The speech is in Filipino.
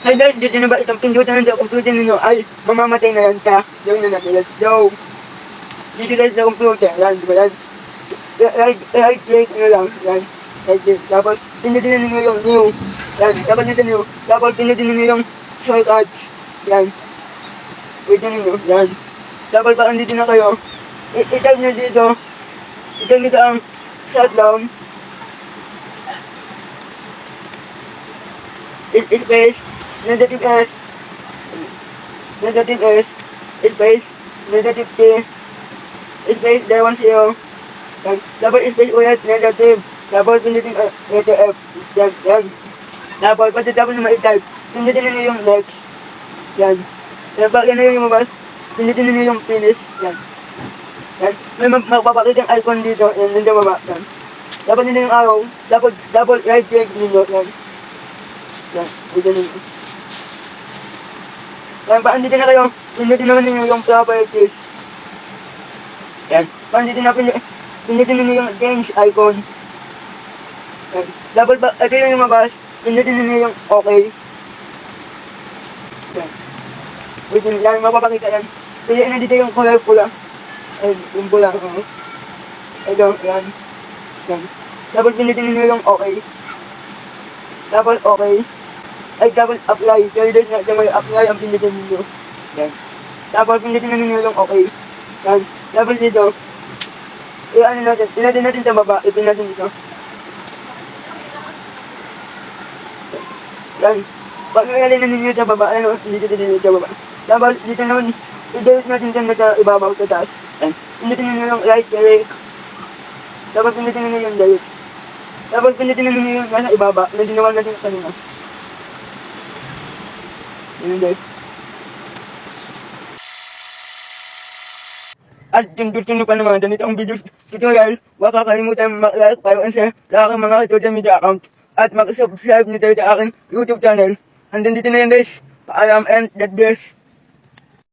Hi guys, dito na ba itong pindutan ng computer ninyo ay mamamatay na yan ka. Gawin na natin. Let's go. Dito guys sa computer. Yan, di ba yan? Right, right click nyo lang. Yan. Right click. Tapos, pindutin ninyo yung new. Yan. Tapos nito new. Tapos, pindutin ninyo yung shortcuts. Yan. Na ninyo. Yan. Tapos, pag andito na kayo, i- i-type nyo dito. I-type nito ang shutdown. I- space, negative S, negative S, space, negative T, space, Dewan zero. Double space ulit, negative, double pindutin uh, ATF, yan, yan. Double, pati double na ma-type, pindutin na niyo yung next, yan. Yan, yan na yung lumabas, pindutin na niyo yung finish, yan. Yan, may mag- magpapakita yung icon dito, yan, nandun baba, yan. Dapat nila yung arrow, dapat double right click ninyo, yan. Yan, dito Yan, pa andito na kayo, pindutin naman ninyo yung properties. Yan, pa andito na pindutin, pindutin ninyo yung change icon. Yan, double pa, ito yung lumabas, pindutin ninyo yung okay. Yan. Wait, yan, mapapakita yan. Piliin na dito yung color pula. Ay, yung pula, oo. Ito, yan. Yan. Double pindutin ninyo yung okay. Double okay. Ay, double apply. Kaya doon na may apply ang pindutin ninyo. Yan. Double pindutin na ninyo yung okay. Yan. Double dito. Eh, ano natin? Tinatin natin sa baba. Ipin natin dito. Yan. Pag nangyari na ninyo sa baba, ano, dito dito dito sa baba. Tapos, dito naman, i-delete natin dyan na sa ibabaw sa taas. Yan. Pindutin ninyo yung right click. Tapos, pindutin ninyo yung delete. Tapos, pindutin ninyo yung nasa ibaba. Na ginawa natin kanina. Yun guys. At kung gusto pa naman ganito ang video tutorial, huwag kakalimutan mag-like para sa, sa aking mga social media account at mag-subscribe nyo tayo sa aking YouTube channel. Hanggang dito na yan guys. Paalam and God bless.